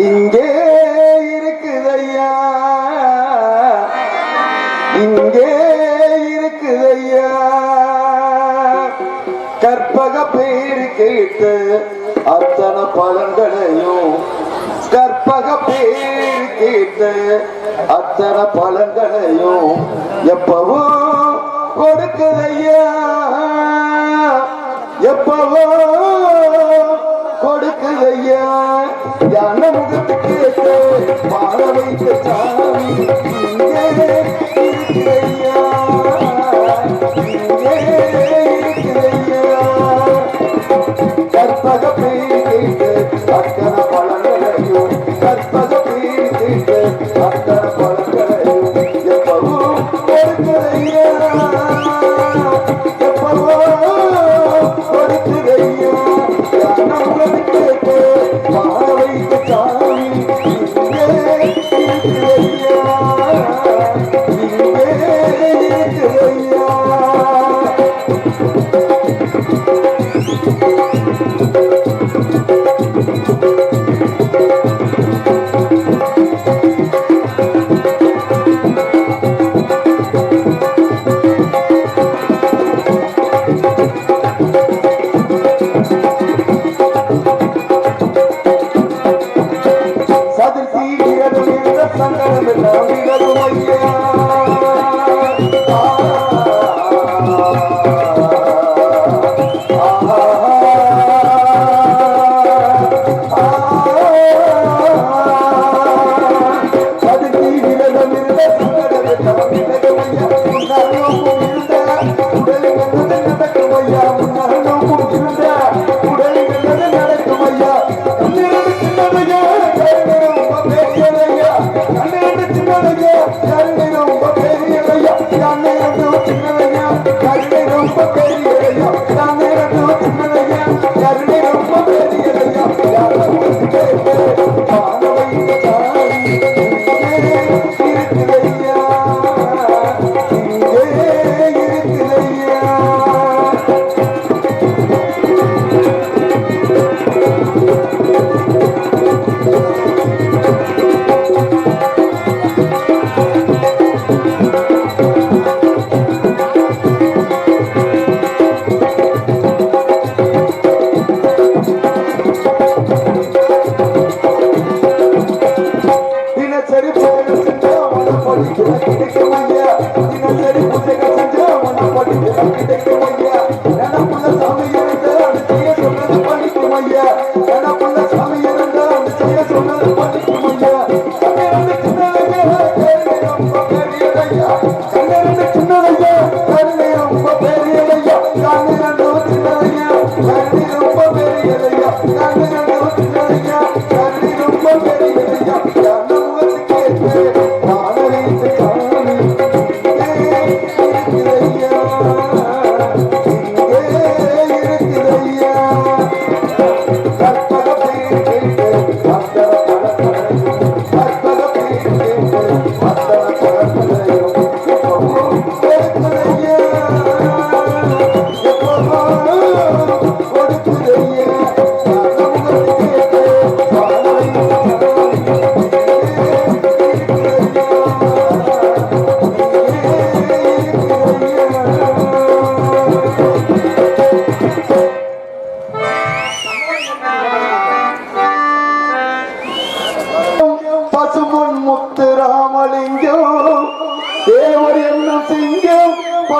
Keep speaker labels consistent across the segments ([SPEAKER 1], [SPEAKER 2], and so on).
[SPEAKER 1] இங்கே இருக்குதையா? இங்கே இருக்குதையா? கற்பக பேரு கேட்டு அத்தனை பழங்களையும் கற்பக பேரு கேட்டு அத்தனை பழங்களையும் எப்பவும் கொடுக்குதையா? எப்பவும் కళ్ళ ముగ్గు పెట్టేస్తే బాధ জানে তো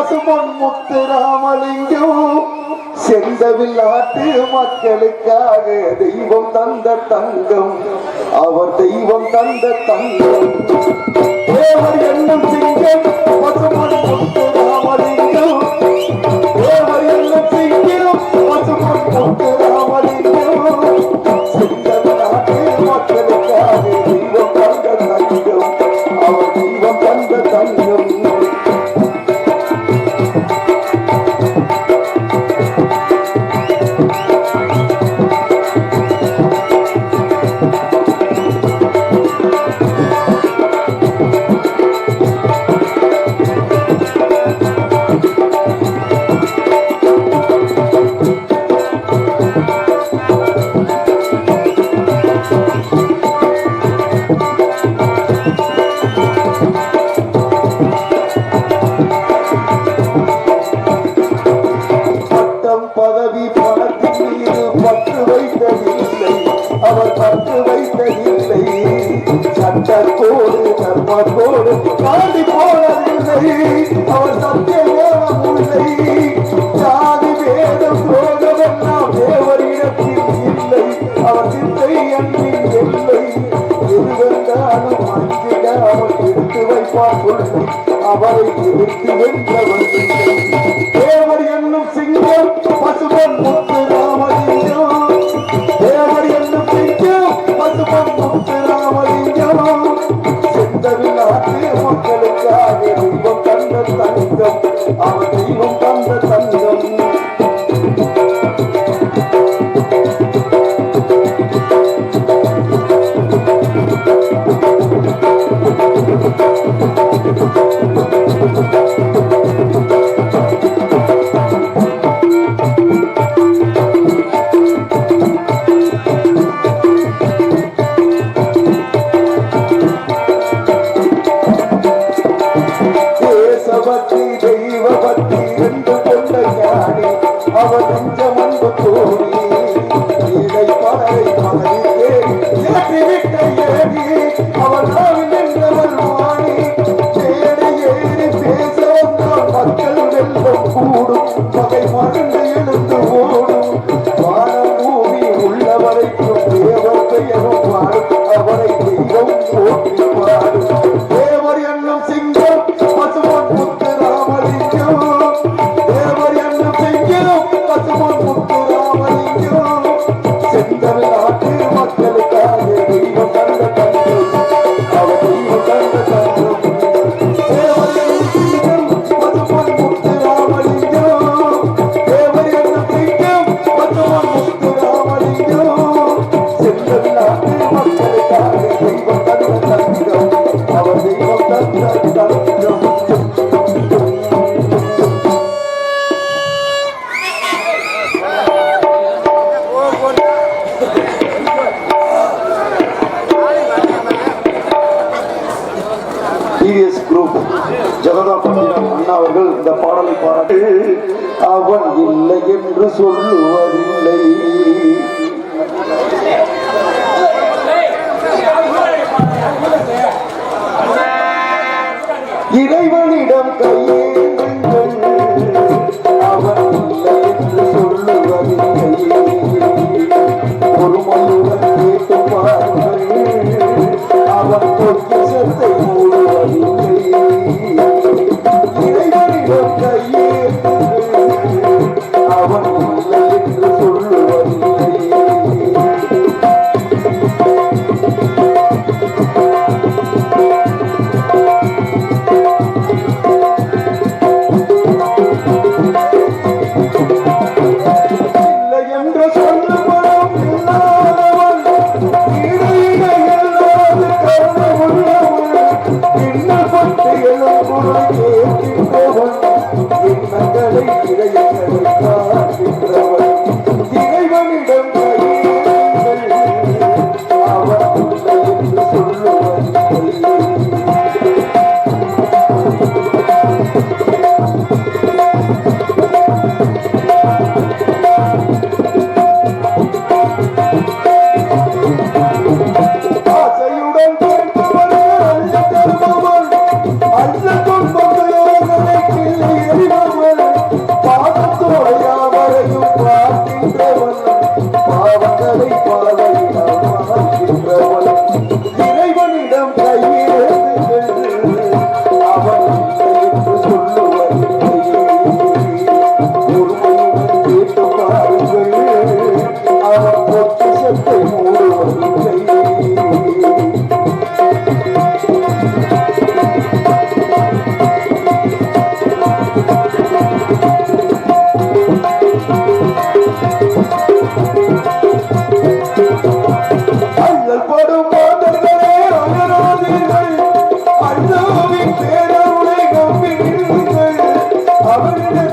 [SPEAKER 1] நாட்டு முத்து ராமலிங்கம் செந்தவில் நாட்டு மக்களுக்காக தெய்வம் தந்த தங்கம். அவர் தெய்வம் தந்த தங்கம். தேவர் என்னும் சிங்கம் பசுமன் முத்து இல்லை அவர் பத்து வைத்த இல்லை சட்டத்தோடு தர்மத்தோடு தாண்டி போனதில்லை அவர் சத்திய வேதம் இல்லை ஜாதி வேதம் போகவெல்லாம் தேவர் இடத்தில் இல்லை அவர் சிந்தை அன்பின் இல்லை எதுவென்றாலும் அஞ்சிட எடுத்து வைப்பார் அவரை எடுத்து வென்றவர் தேவர் என்ன outro lado. TVS group Janata பண்டிதம் அண்ணா அவர்கள் இந்த பாடலை பாராட்டு அவன் இல்லை என்று சொல்லுவதில்லை. இறைவனிடம் கையில் எதிராக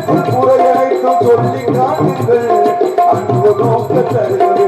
[SPEAKER 1] புறையை சொல்லிக் காட்டுங்கள் அன்பு நோக்க தருவது